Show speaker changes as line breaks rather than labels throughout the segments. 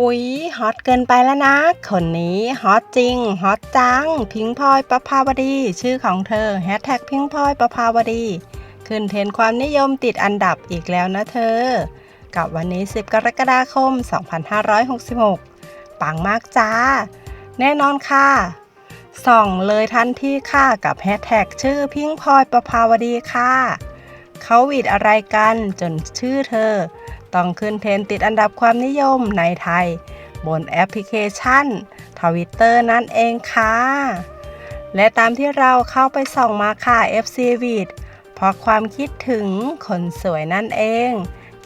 อุ๊ยฮอตเกินไปแล้วนะ คนนี้ฮอตจริงฮอตจัง พิงพลอยประภาวดี ชื่อของเธอแฮชแท็กพิงพลอยประภาวดี ขึ้นเทรนความนิยมติดอันดับอีกแล้วนะเธอ กับวันนี้ 10 กรกฎาคม 2566 ปังมากจ้า แน่นอนค่ะ ส่องเลยทันทีค่ะกับแฮชแท็กชื่อพิงพลอยประภาวดีค่ะเขาหวีดอะไรกันจนชื่อเธอ ต้องขึ้นเทรนติดอันดับความนิยมในไทย บนแอปพลิเคชันทวิตเตอร์นั่นเองค่ะ และตามที่เราเข้าไปส่องมาค่ะ FC v i d เพราะความคิดถึงคนสวยนั่นเอง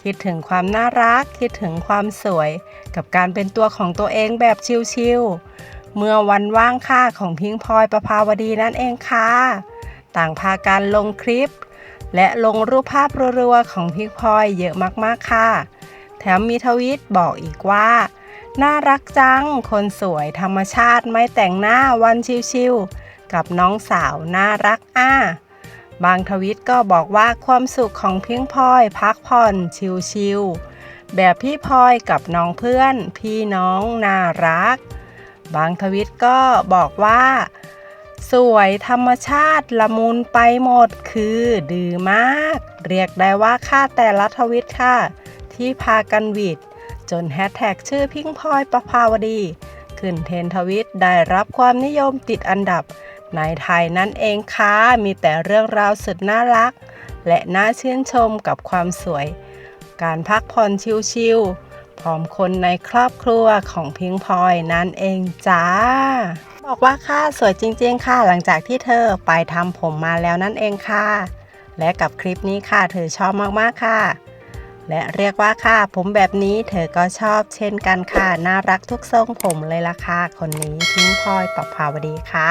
คิดถึงความน่ารัก คิดถึงความสวย กับการเป็นตัวของตัวเองแบบชิลๆ เมื่อวันว่างค่าของพิงพลอยประภาวดีนั่นเองค่ะ ต่างพากันลงคลิป และลงรูปภาพรัวๆของพิงพลอยเยอะมากๆค่ะ แถมมีทวิตบอกอีกว่า น่ารักจัง คนสวยธรรมชาติไม่แต่งหน้าวันชิวๆกับน้องสาวน่ารักอ่าบางทวิตก็บอกว่าความสุขของพิงพลอยพักผ่อนชิลๆแบบพี่พลอยกับน้องเพื่อน พี่น้องน่ารัก บางทวิตก็บอกว่า สวยธรรมชาติละมุนไปหมดคือดื้อมาก เรียกได้ว่าค่าแต่ละทวิตค่ะ ที่พากันหวิดจนแฮชแท็กชื่อพิงพลอยประภาวดี ขึ้นเทนทวิตได้รับความนิยมติดอันดับ ในไทยนั่นเองค่ะมีแต่เรื่องราวสุดน่ารัก และน่าชื่นชมกับความสวย การพักผ่อนชิลๆ พร้อมคนในครอบครัวของพิงพลอยนั่นเองจ้า บอกว่าค่ะสวยจริง ๆ ค่ะ หลังจากที่เธอไปทำผมมาแล้วนั่นเองค่ะ และกับคลิปนี้ค่ะเธอชอบมากๆค่ะ และเรียกว่าค่ะ ผมแบบนี้เธอก็ชอบเช่นกันค่ะ น่ารักทุกทรงผมเลยล่ะค่ะ คนนี้พิงพลอยปภาวดีค่ะ